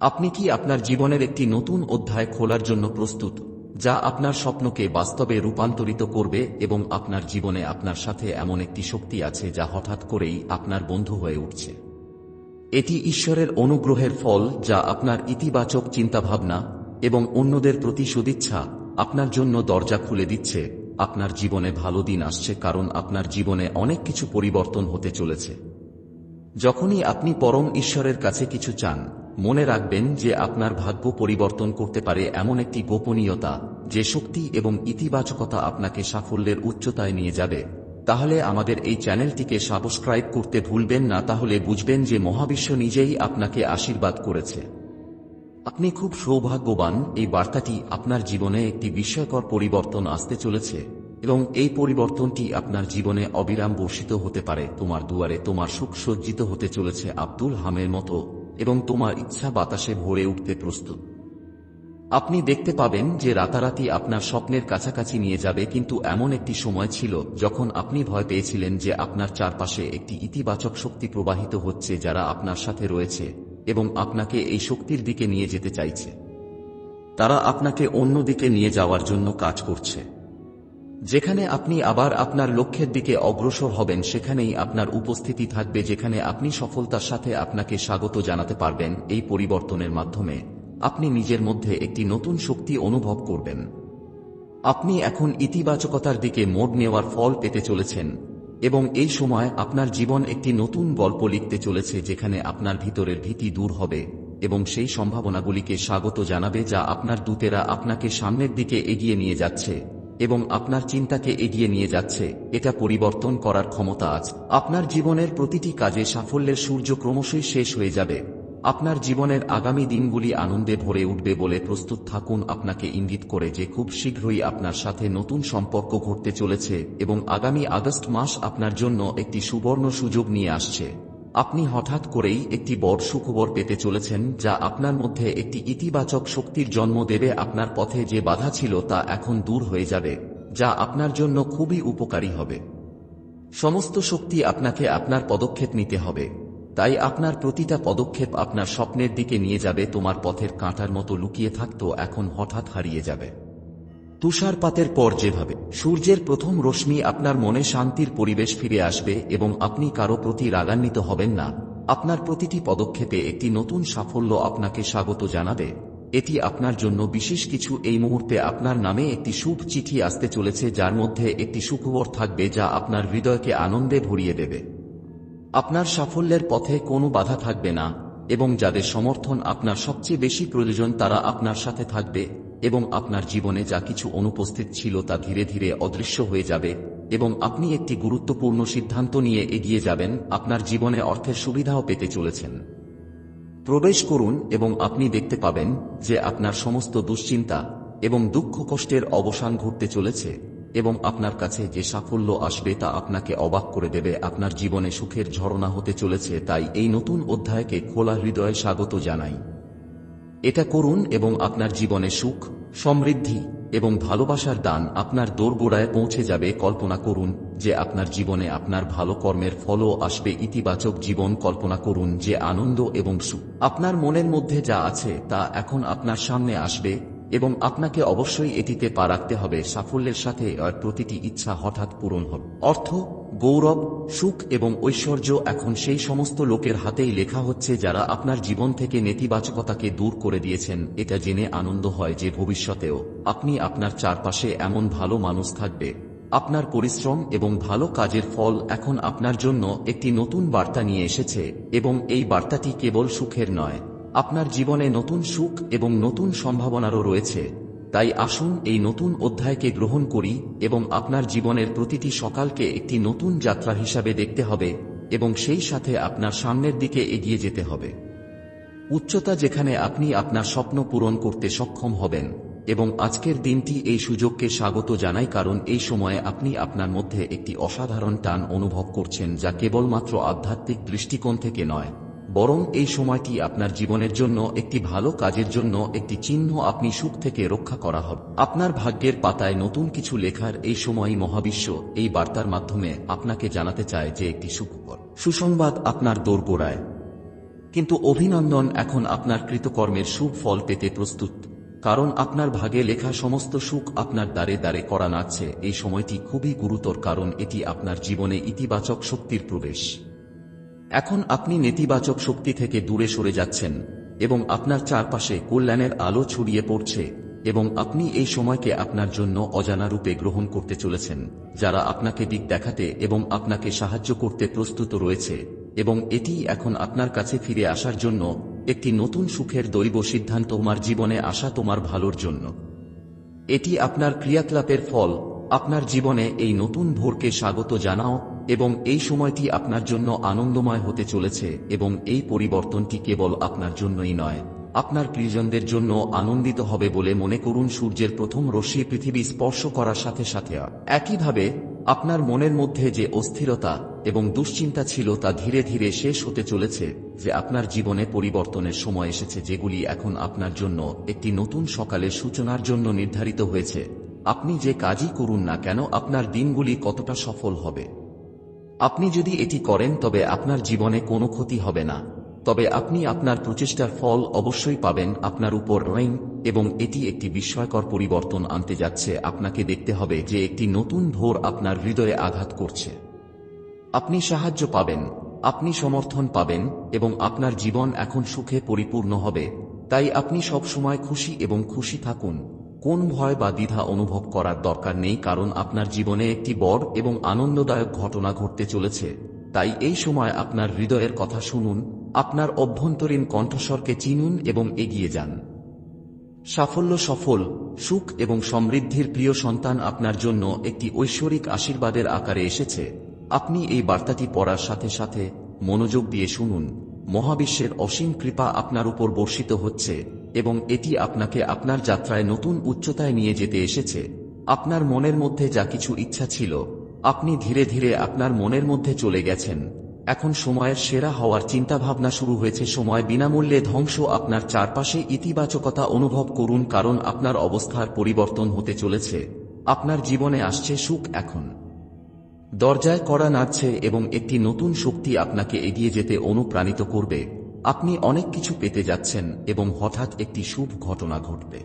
আপনি কি আপনার জীবনের একটি নতুন অধ্যায় খোলার জন্য প্রস্তুত, যা আপনার স্বপ্নকে বাস্তবে রূপান্তরিত করবে এবং আপনার জীবনে আপনার সাথে এমন একটি শক্তি আছে যা হঠাৎ করেই আপনার বন্ধু হয়ে উঠছে? এটি ঈশ্বরের অনুগ্রহের ফল, যা আপনার ইতিবাচক চিন্তাভাবনা এবং অন্যদের প্রতি সদিচ্ছা আপনার জন্য দরজা খুলে দিচ্ছে। আপনার জীবনে ভালো দিন আসছে কারণ আপনার জীবনে অনেক কিছু পরিবর্তন হতে চলেছে। যখনই আপনি পরম ঈশ্বরের কাছে কিছু চান মনে রাখবেন যে আপনার ভাগ্য পরিবর্তন করতে পারে এমন একটি গোপনীয়তা, যে শক্তি এবং ইতিবাচকতা আপনাকে সাফল্যের উচ্চতায় নিয়ে যাবে। তাহলে আমাদের এই চ্যানেলটিকে সাবস্ক্রাইব করতে ভুলবেন না, তাহলে বুঝবেন যে মহাবিশ্ব নিজেই আপনাকে আশীর্বাদ করেছে। আপনি খুব সৌভাগ্যবান, এই বার্তাটি আপনার জীবনে একটি বিস্ময়কর পরিবর্তন আসতে চলেছে এবং এই পরিবর্তনটি আপনার জীবনে অবিরাম বর্ষিত হতে পারে। তোমার দুয়ারে তোমার সুখ সজ্জিত হতে চলেছে আব্দুল হামের মতো। এবং তোমার ইচ্ছা বাতাসে ভরে উঠতে প্রস্তুত। আপনি দেখতে পাবেন যে রাতারাতি আপনার স্বপ্নের কাছাকাছি নিয়ে যাবে, কিন্তু এমন একটি সময় ছিল যখন আপনি ভয় পেয়েছিলেন যে আপনার চারপাশে একটি ইতিবাচক শক্তি প্রবাহিত হচ্ছে যারা আপনার সাথে রয়েছে এবং আপনাকে এই শক্তির দিকে নিয়ে যেতে চাইছে। তারা আপনাকে অন্য দিকে নিয়ে যাওয়ার জন্য কাজ করছে। যেখানে আপনি আবার আপনার লক্ষ্যের দিকে অগ্রসর হবেন, সেখানেই আপনার উপস্থিতি থাকবে, যেখানে আপনি সফলতার সাথে আপনাকে স্বাগত জানাতে পারবেন এই পরিবর্তনের মাধ্যমে। আপনি নিজের মধ্যে একটি নতুন শক্তি অনুভব করবেন। আপনি এখন ইতিবাচকতার দিকে মোড় নেওয়ার ফল পেতে চলেছেন এবং এই সময় আপনার জীবন একটি নতুন গল্প লিখতে চলেছে, যেখানে আপনার ভিতরের ভীতি দূর হবে এবং সেই সম্ভাবনাগুলিকে স্বাগত জানাবে, যা আপনার দূতেরা আপনাকে সামনের দিকে এগিয়ে নিয়ে যাচ্ছে। এবং আপনার চিন্তাকে এগিয়ে নিয়ে যাচ্ছে, এটা পরিবর্তন করার ক্ষমতা আছে আপনার জীবনের প্রতিটি কাজে সাফল্যের সূর্য ক্রমশই শেষ হয়ে যাবে। আপনার জীবনের আগামী দিনগুলি আনন্দে ভরে উঠবে বলে প্রস্তুত থাকুন আপনাকে ইঙ্গিত করে যে খুব শীঘ্রই আপনার সাথে নতুন সম্পর্ক ঘটতে চলেছে এবং আগামী আগস্ট মাস আপনার জন্য একটি সুবর্ণ সুযোগ নিয়ে আসছে। আপনি হঠাৎ করেই একটি বড় সুখবর পেতে চলেছেন যা আপনার মধ্যে একটি ইতিবাচক শক্তির জন্ম দেবে আপনার পথে যে বাধা ছিল তা এখন দূর হয়ে যাবে, যা আপনার জন্য খুবই উপকারী হবে। সমস্ত শক্তি আপনাকে আপনার পদক্ষেপ নিতে হবে। তাই আপনার প্রতিটা পদক্ষেপ আপনার স্বপ্নের দিকে নিয়ে যাবে, তোমার পথের কাঁটার মতো লুকিয়ে থাকতো, এখন হঠাৎ হারিয়ে যাবে। তুষারপাতের পর যেভাবে সূর্যের প্রথম রশ্মি আপনার মনে শান্তির পরিবেশ ফিরে আসবে এবং আপনি কারও প্রতি রাগান্বিত হবেন না, আপনার প্রতিটি পদক্ষেপে একটি নতুন সাফল্য আপনাকে স্বাগত জানাবে। এটি আপনার জন্য বিশেষ কিছু। এই মুহূর্তে আপনার নামে একটি শুভ চিঠি আসতে চলেছে, যার মধ্যে একটি সুখবর থাকবে যা আপনার হৃদয়কে আনন্দে ভরিয়ে দেবে। আপনার সাফল্যের পথে কোনো বাধা থাকবে না, এবং যাদের সমর্থন আপনার সবচেয়ে বেশি প্রয়োজন, তারা আপনার সাথে থাকবে। এবং আপনার জীবনে যা কিছু অনুপস্থিত ছিল তা ধীরে ধীরে অদৃশ্য হয়ে যাবে, এবং আপনি একটি গুরুত্বপূর্ণ সিদ্ধান্ত নিয়ে এগিয়ে যাবেন, আপনার জীবনে অর্থের সুবিধাও পেতে চলেছেন। প্রবেশ করুন এবং আপনি দেখতে পাবেন যে আপনার সমস্ত দুশ্চিন্তা এবং দুঃখ কষ্টের অবসান ঘটতে চলেছে, এবং আপনার কাছে যে সাফল্য আসবে তা আপনাকে অবাক করে দেবে। আপনার জীবনে সুখের ঝরনা হতে চলেছে, তাই এই নতুন অধ্যায়কে খোলা হৃদয়ে স্বাগত জানাই। এটা করুন এবং আপনার জীবনে সুখ, সমৃদ্ধি এবং ভালোবাসার দান আপনার দোরগোড়ায় পৌঁছে যাবে। কল্পনা করুন যে আপনার জীবনে আপনার ভালো কর্মের ফলও আসবে। ইতিবাচক জীবন কল্পনা করুন যে আনন্দ এবং সুখ আপনার মনের মধ্যে যা আছে তা এখন আপনার সামনে আসবে এবং আপনাকে অবশ্যই এটিতে পা রাখতে হবে। সাফল্যের সাথে প্রতিটি ইচ্ছা হঠাৎ পূরণ হবে। অর্থ গৌরব, সুখ এবং ঐশ্বর্য এখন সেই সমস্ত লোকের হাতেই লেখা হচ্ছে যারা আপনার জীবন থেকে নেতিবাচকতাকে দূর করে দিয়েছেন। এটা জেনে আনন্দ হয় যে ভবিষ্যতেও আপনি আপনার চারপাশে এমন ভালো মানুষ থাকবে। আপনার পরিশ্রম এবং ভালো কাজের ফল এখন আপনার জন্য একটি নতুন বার্তা নিয়ে এসেছে এবং এই বার্তাটি কেবল সুখের নয়, আপনার জীবনে নতুন সুখ এবং নতুন সম্ভাবনারও রয়েছে। তাই আসুন এই নতুন অধ্যায়কে গ্রহণ করি এবং আপনার জীবনের প্রতিটি সকালকে একটি নতুন যাত্রা হিসাবে দেখতে হবে এবং সেই সাথে আপনার সামনের দিকে এগিয়ে যেতে হবে। উচ্চতা যেখানে আপনি আপনার স্বপ্ন পূরণ করতে সক্ষম হবেন এবং আজকের দিনটি এই সুযোগকে স্বাগত জানাই কারণ এই সময়ে আপনি আপনার মধ্যে একটি অসাধারণ টান অনুভব করছেন যা কেবলমাত্র আধ্যাত্মিক দৃষ্টিকোণ থেকে নয়। বরং এই সময়টি আপনার জীবনের জন্য একটি ভালো কাজের জন্য একটি চিহ্ন আপনি সুখ থেকে রক্ষা করা হবে। আপনার ভাগ্যের পাতায় নতুন কিছু লেখার এই সময়ই মহাবিশ্ব এই বার্তার মাধ্যমে আপনাকে জানাতে চায় যে একটি সুখবর সুসংবাদ আপনার দোরগোড়ায়। কিন্তু অভিনন্দন এখন আপনার কৃতকর্মের সুখ ফল পেতে প্রস্তুত। কারণ আপনার ভাগে লেখা সমস্ত সুখ আপনার দ্বারে দ্বারে করা নাচ্ছে। এই সময়টি খুবই গুরুতর কারণ এটি আপনার জীবনে ইতিবাচক শক্তির প্রবেশ। এখন আপনি নেতিবাচক শক্তি থেকে দূরে সরে যাচ্ছেন, এবং আপনার চারপাশে কল্যাণের আলো ছড়িয়ে পড়ছে, এবং আপনি এই সময়কে আপনার জন্য অজানা রূপে গ্রহণ করতে চলেছেন, যারা আপনাকে দিক দেখাতে এবং আপনাকে সাহায্য করতে প্রস্তুত রয়েছে, এবং এটি এখন আপনার কাছে ফিরে আসার জন্য একটি নতুন সুখের দৈব সিদ্ধান্ত তোমার জীবনে আসা তোমার ভালোর জন্য। এটি আপনার ক্রিয়াকলাপের ফল। আপনার জীবনে এই নতুন ভোরকে স্বাগত জানাও এবং এই সময়টি আপনার জন্য আনন্দময় হতে চলেছে এবং এই পরিবর্তনটি কেবল আপনার জন্যই নয়। আপনার প্রিয়জনদের জন্য আনন্দিত হবে বলে মনে করুন সূর্যের প্রথম রশ্মি পৃথিবী স্পর্শ করার সাথে সাথে। একইভাবে, আপনার মনের মধ্যে যে অস্থিরতা এবং দুশ্চিন্তা ছিল তা ধীরে ধীরে শেষ হতে চলেছে যে আপনার জীবনে পরিবর্তনের সময় এসেছে যেগুলি এখন আপনার জন্য একটি নতুন সকালের সূচনার জন্য নির্ধারিত হয়েছে। আপনি যে কাজই করুন না কেন, আপনার দিনগুলি কতটা সফল হবে। আপনি যদি এটি করেন তবে আপনার জীবনে কোনো ক্ষতি হবে না। তবে আপনি আপনার প্রচেষ্টার ফল অবশ্যই পাবেন আপনার উপর রেইন এবং এটি একটি বিস্ময়কর পরিবর্তন আনতে যাচ্ছে। আপনাকে দেখতে হবে যে একটি নতুন ভোর আপনার হৃদয়ে আঘাত করছে। আপনি সাহায্য পাবেন, আপনি সমর্থন পাবেন এবং আপনার জীবন এখন সুখে পরিপূর্ণ হবে। তাই আপনি সব সময় খুশি এবং খুশি থাকুন। কোন ভয় বা দ্বিধা অনুভব করার দরকার নেই কারণ আপনার জীবনে একটি বড় এবং আনন্দদায়ক ঘটনা ঘটতে চলেছে। তাই এই সময় আপনার হৃদয়ের কথা শুনুন, আপনার অভ্যন্তরীণ কণ্ঠস্বরকে চিনুন এবং এগিয়ে যান। সাফল্য সফল, সুখ এবং সমৃদ্ধির প্রিয় সন্তান আপনার জন্য একটি ঐশ্বরিক আশীর্বাদের আকারে এসেছে। আপনি এই বার্তাটি পড়ার সাথে সাথে মনোযোগ দিয়ে শুনুন। মহাবিশ্বের অসীম কৃপা আপনার উপর বর্ষিত হচ্ছে। এবং এটি আপনাকে আপনার যাত্রায় নতুন উচ্চতায় নিয়ে যেতে এসেছে। আপনার মনের মধ্যে যা কিছু ইচ্ছা ছিল, আপনি ধীরে ধীরে আপনার মনের মধ্যে চলে গেছেন। এখন সময়ের সেরা হওয়ার চিন্তাভাবনা শুরু হয়েছে। সময় বিনামূল্যে ধ্বংস আপনার চারপাশে ইতিবাচকতা অনুভব করুন কারণ আপনার অবস্থার পরিবর্তন হতে চলেছে। আপনার জীবনে আসছে সুখ এখন। দরজায় করা নাড়ছে এবং একটি নতুন শক্তি আপনাকে এগিয়ে যেতে অনুপ্রাণিত করবে। আপনি অনেক কিছু পেতে যাচ্ছেন এবং হঠাৎ একটি শুভ ঘটনা ঘটবে।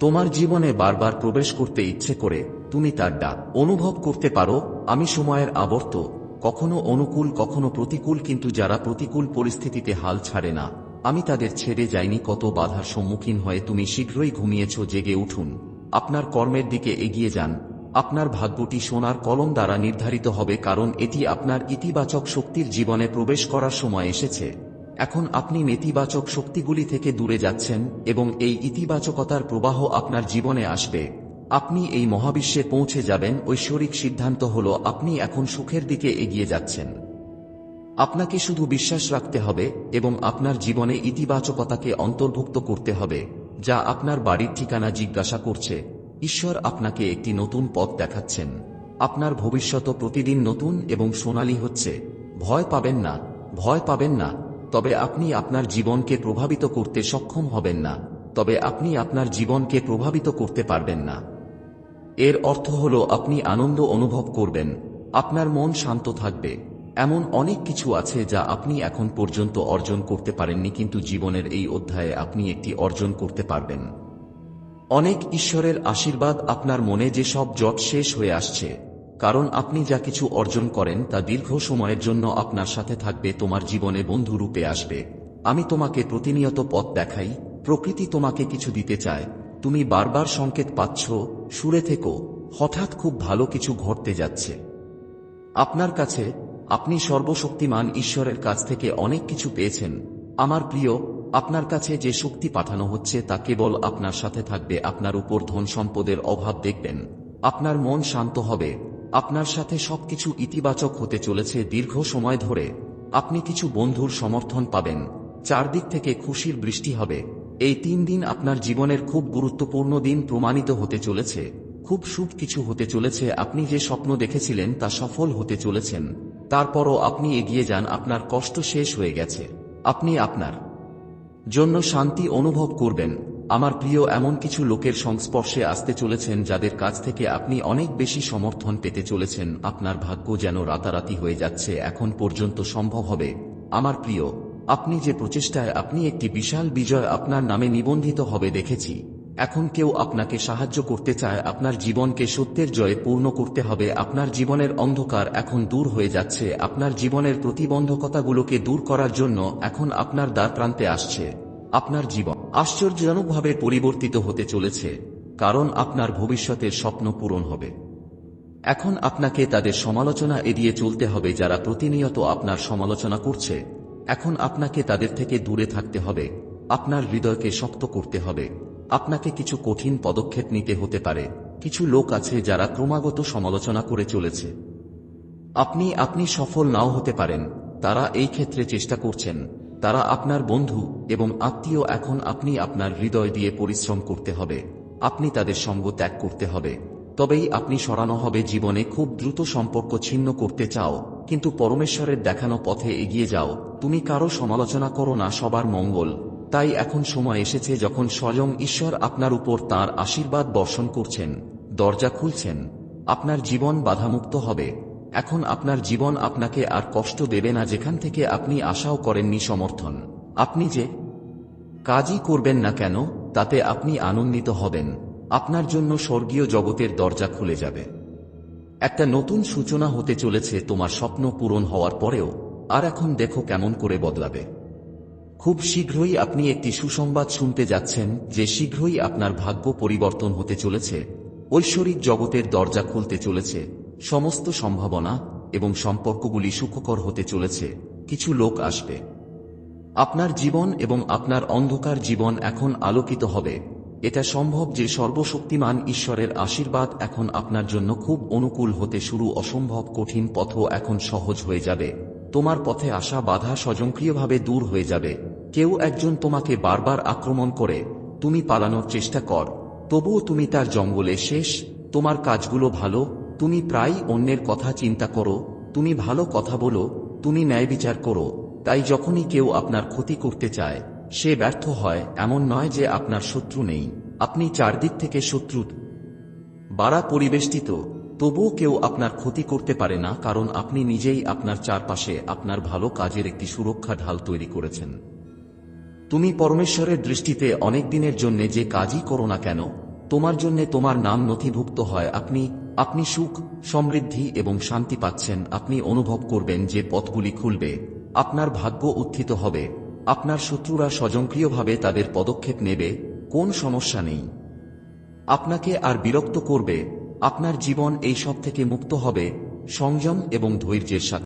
তোমার জীবনে বারবার প্রবেশ করতে ইচ্ছে করে তুমি তার ডাক অনুভব করতে পারো, আমি সময়ের আবর্ত, কখনো অনুকূল, কখনো প্রতিকূল, কিন্তু যারা প্রতিকূল পরিস্থিতিতে হাল ছাড়ে না, আমি তাদের ছেড়ে যাইনি, কত বাধার সম্মুখীন হয়ে তুমি শীঘ্রই ঘুমিয়েছ, জেগে উঠুন, আপনার কর্মের দিকে এগিয়ে যান, আপনার ভাগ্যটি সোনার কলম দ্বারা নির্ধারিত হবে, কারণ এটি আপনার ইতিবাচক শক্তির জীবনে প্রবেশ করার সময় এসেছে। এখন আপনি নেতিবাচক শক্তিগুলি থেকে দূরে যাচ্ছেন এবং এই ইতিবাচকতার প্রবাহ আপনার জীবনে আসবে। আপনি এই মহাবিশ্বে পৌঁছে যাবেন, ঐশ্বরিক সিদ্ধান্ত হল আপনি এখন সুখের দিকে এগিয়ে যাচ্ছেন। আপনাকে শুধু বিশ্বাস রাখতে হবে এবং আপনার জীবনে ইতিবাচকতাকে অন্তর্ভুক্ত করতে হবে, যা আপনার বাড়ির ঠিকানা জিজ্ঞাসা করছে। ঈশ্বর আপনাকে একটি নতুন পথ দেখাচ্ছেন। আপনার ভবিষ্যৎ প্রতিদিন নতুন এবং সোনালী হচ্ছে। ভয় পাবেন না, ভয় পাবেন না। তবে আপনি আপনার জীবনকে প্রভাবিত করতে সক্ষম হবেন না। তবে আপনি আপনার জীবনকে প্রভাবিত করতে পারবেন না। এর অর্থ হল আপনি আনন্দ অনুভব করবেন। আপনার মন শান্ত থাকবে। এমন অনেক কিছু আছে যা আপনি এখন পর্যন্ত অর্জন করতে পারেননি কিন্তু জীবনের এই অধ্যায়ে আপনি একটি অর্জন করতে পারবেন। অনেক ঈশ্বরের আশীর্বাদ আপনার মনে যে সব জট শেষ হয়ে আসছে। কারণ আপনি যা কিছু অর্জন করেন তা দীর্ঘ সময়ের জন্য আপনার সাথে থাকবে, তোমার জীবনে বন্ধু রূপে আসবে। আমি তোমাকে প্রতিনিয়ত পথ দেখাই, প্রকৃতি তোমাকে কিছু দিতে চায়। তুমি বারবার সংকেত পাচ্ছ, সুরে থেকো, হঠাৎ খুব ভালো কিছু ঘটতে যাচ্ছে। আপনার কাছে, আপনি সর্বশক্তিমান ঈশ্বরের কাছ থেকে অনেক কিছু পেয়েছেন। আমার প্রিয়, আপনার কাছে যে শক্তি পাঠানো হচ্ছে তা কেবল আপনার সাথে থাকবে, আপনার উপর ধন সম্পদের অভাব দেখবেন। আপনার মন শান্ত হবে আপনার সাথে সবকিছু ইতিবাচক হতে চলেছে দীর্ঘ সময় ধরে। আপনি কিছু বন্ধুর সমর্থন পাবেন। চারদিক থেকে খুশির বৃষ্টি হবে। এই তিন দিন আপনার জীবনের খুব গুরুত্বপূর্ণ দিন প্রমাণিত হতে চলেছে। খুব শুভ কিছু হতে চলেছে। আপনি যে স্বপ্ন দেখেছিলেন তা সফল হতে চলেছেন। তারপরও আপনি এগিয়ে যান। আপনার কষ্ট শেষ হয়ে গেছে। আপনি আপনার জন্য শান্তি অনুভব করবেন। আমার প্রিয় এমন কিছু লোকের সংস্পর্শে আসতে চলেছেন যাদের কাছ থেকে আপনি অনেক বেশি সমর্থন পেতে চলেছেন। আপনার ভাগ্য যেন রাতারাতি হয়ে যাচ্ছে, এখন পর্যন্ত সম্ভব হবে। আমার প্রিয়, আপনি যে প্রচেষ্টায় আপনি একটি বিশাল বিজয় আপনার নামে নিবন্ধিত হবে দেখেছি। এখন কেউ আপনাকে সাহায্য করতে চায়, আপনার জীবনকে সত্যের জয়ে পূর্ণ করতে হবে, আপনার জীবনের অন্ধকার এখন দূর হয়ে যাচ্ছে, আপনার জীবনের প্রতিবন্ধকতাগুলোকে দূর করার জন্য এখন আপনার দ্বার প্রান্তে আসছে। আপনার জীবন আশ্চর্যজনকভাবে পরিবর্তিত হতে চলেছে, কারণ আপনার ভবিষ্যতের স্বপ্ন পূরণ হবে। এখন আপনাকে তাদের সমালোচনা এড়িয়ে চলতে হবে যারা প্রতিনিয়ত আপনার সমালোচনা করছে। এখন আপনাকে তাদের থেকে দূরে থাকতে হবে, আপনার হৃদয়কে শক্ত করতে হবে। আপনাকে কিছু কঠিন পদক্ষেপ নিতে হতে পারে, কিছু লোক আছে যারা ক্রমাগত সমালোচনা করে চলেছে। আপনি আপনি সফল নাও হতে পারেন, তারা এই ক্ষেত্রে চেষ্টা করছেন। তারা আপনার বন্ধু এবং আত্মীয় এখন আপনি আপনার হৃদয় দিয়ে পরিশ্রম করতে হবে। আপনি তাদের সঙ্গ ত্যাগ করতে হবে। তবেই আপনি সরানো হবে জীবনে খুব দ্রুত সম্পর্ক ছিন্ন করতে চাও, কিন্তু পরমেশ্বরের দেখানো পথে এগিয়ে যাও। তুমি কারও সমালোচনা করো না, সবার মঙ্গল। তাই এখন সময় এসেছে যখন স্বয়ং ঈশ্বর আপনার উপর তার আশীর্বাদ বর্ষণ করছেন, দরজা খুলছেন। আপনার জীবন বাধামুক্ত হবে। এখন আপনার জীবন আপনাকে আর কষ্ট দেবে না যেখান থেকে আপনি আশাও করেননি সমর্থন। আপনি যে কাজই করবেন না কেন, তাতে আপনি আনন্দিত হবেন। আপনার জন্য স্বর্গীয় জগতের দরজা খুলে যাবে। একটা নতুন সূচনা হতে চলেছে তোমার স্বপ্ন পূরণ হওয়ার পরেও, আর এখন দেখো কেমন করে বদলাবে। খুব শীঘ্রই আপনি একটি সুসংবাদ শুনতে যাচ্ছেন, যে শীঘ্রই আপনার ভাগ্য পরিবর্তন হতে চলেছে। ঐশ্বরিক জগতের দরজা খুলতে চলেছে। সমস্ত সম্ভাবনা এবং সম্পর্কগুলি সুখকর হতে চলেছে, কিছু লোক আসবে। আপনার জীবন এবং আপনার অন্ধকার জীবন এখন আলোকিত হবে। এটা সম্ভব যে সর্বশক্তিমান ঈশ্বরের আশীর্বাদ এখন আপনার জন্য খুব অনুকূল হতে শুরু অসম্ভব কঠিন পথও এখন সহজ হয়ে যাবে। তোমার পথে আসা বাধা স্বয়ংক্রিয়ভাবে দূর হয়ে যাবে। কেউ একজন তোমাকে বারবার আক্রমণ করে, তুমি পালানোর চেষ্টা কর, তবুও তুমি তার জঙ্গলে শেষ, তোমার কাজগুলো ভালো তুমি প্রায় অন্যের কথা চিন্তা করো, তুমি ভালো কথা বলো, তুমি ন্যায় বিচার করো, তাই যখনই কেউ আপনার ক্ষতি করতে চায়, সে ব্যর্থ হয়, এমন নয় যে আপনার শত্রু নেই, আপনি চারদিক থেকে শত্রু। বাড়া পরিবেষ্টিত, তবুও কেউ আপনার ক্ষতি করতে পারে না, কারণ আপনি নিজেই আপনার চারপাশে আপনার ভালো কাজের একটি সুরক্ষা ঢাল তৈরি করেছেন। তুমি পরমেশ্বরের দৃষ্টিতে অনেক দিনের জন্য যে কাজই করো না কেন, তোমার জন্য তোমার নাম নথিভুক্ত হয়, আপনি আপনি সুখ, সমৃদ্ধি এবং শান্তি পাচ্ছেন। আপনি অনুভব করবেন যে পথগুলি খুলবে। আপনার ভাগ্য উত্থিত হবে। আপনার শত্রুরা স্বজনক্রিয়ভাবে তাদের পদক্ষেপ নেবে। কোন সমস্যা নেই। আপনাকে আর বিরক্ত করবে। আপনার জীবন এই সব থেকে মুক্ত হবে। সংযম এবং ধৈর্যের সাথে।